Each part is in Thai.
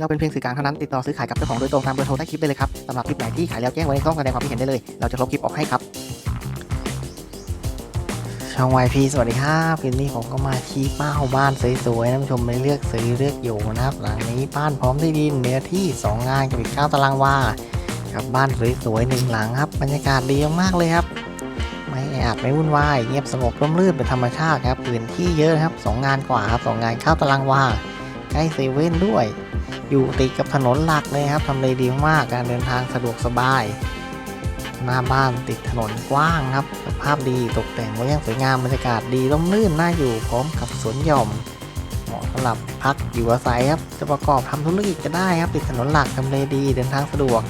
เราเป็นเพียงสื่อกลางเท่านั้นติดต่อซื้อขายกับเจ้าของโดยตรงตามเบอร์โทรใต้คลิปได้เลยครับสำหรับคลิปไหนที่ขายแล้วแจ้งไว้ในช่องแสดงความคิดเห็นได้เลย เราจะลบคลิปออกให้ครับ ช่อง YP สวัสดีครับคืนนี้ผมก็มาชี้เป้าบ้านสวยๆท่านผู้ชมไม่เลือกซื้อเลือกอยู่นะครับ หลังนี้บ้านพร้อมที่ดินเนื้อที่ 2 งานกับอีก9ตารางวากับบ้านสวยๆหนึ่งหลังครับบรรยากาศดีมากเลยครับไม่แออัดไม่วุ่นวายเงียบสงบร่มรื่นเป็นธรรมชาติครับพื้นที่เยอะครับสองงานกว่าครับสองงานเข้าตารางวาใกล้เซเว่นด้วย อยู่ติดกับถนนหลักเลยครับทำเลดีมากการเดินทางสะดวกสบาย หน้าบ้านติดถนนกว้างครับสภาพดีตกแต่งไว้อย่างสวยงามบรรยากาศดีร่มรื่นน่าอยู่พร้อมกับสวนหย่อมเหมาะสำหรับพักอยู่อาศัยครับจะประกอบทำธุรกิจก็ได้ครับติดถนนหลักทำเลดีเดินทางสะดวก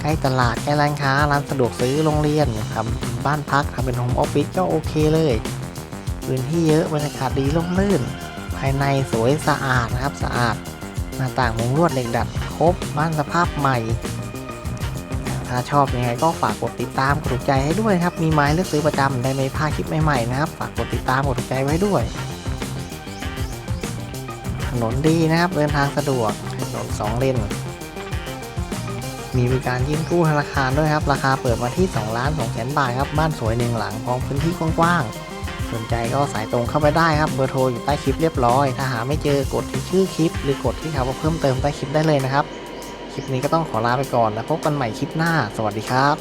ใกล้ตลาดใกล้ร้านค้าร้านสะดวกซื้อโรงเรียนทำบ้านพักทำเป็นโฮมออฟฟิศก็โอเคเลยพื้นที่เยอะบรรยากาศดีร่มรื่น ภายในสวยสะอาดนะครับสะอาด หน้าต่างมุงลวดเหล็กดัดครบบ้านสภาพใหม่ ถ้าชอบยังไงก็ฝากกดติดตามกดถูกใจให้ด้วยครับ มีไม้เลือกซื้อประจำได้ไม่พลาดคลิปใหม่ๆนะครับ ฝากกดติดตามกดถูกใจไว้ด้วย ถนนดีนะครับเดินทางสะดวกถนนสองเลนมีบริการยื่นกู้ธนาคารด้วยครับ ราคาเปิดมาที่2ล้าน2แสนบาทครับ บ้านสวยหนึ่งหลังพร้อมพื้นที่กว้างๆ สนใจก็สายตรงเข้าไปได้ครับเบอร์โทรอยู่ใต้คลิปเรียบร้อย ถ้าหาไม่เจอกดที่ชื่อคลิป หรือกดที่คำว่าเพิ่มเติมใต้คลิปได้เลยนะครับ คลิปนี้ก็ต้องขอลาไปก่อนแล้วพบกันใหม่คลิปหน้า สวัสดีครับ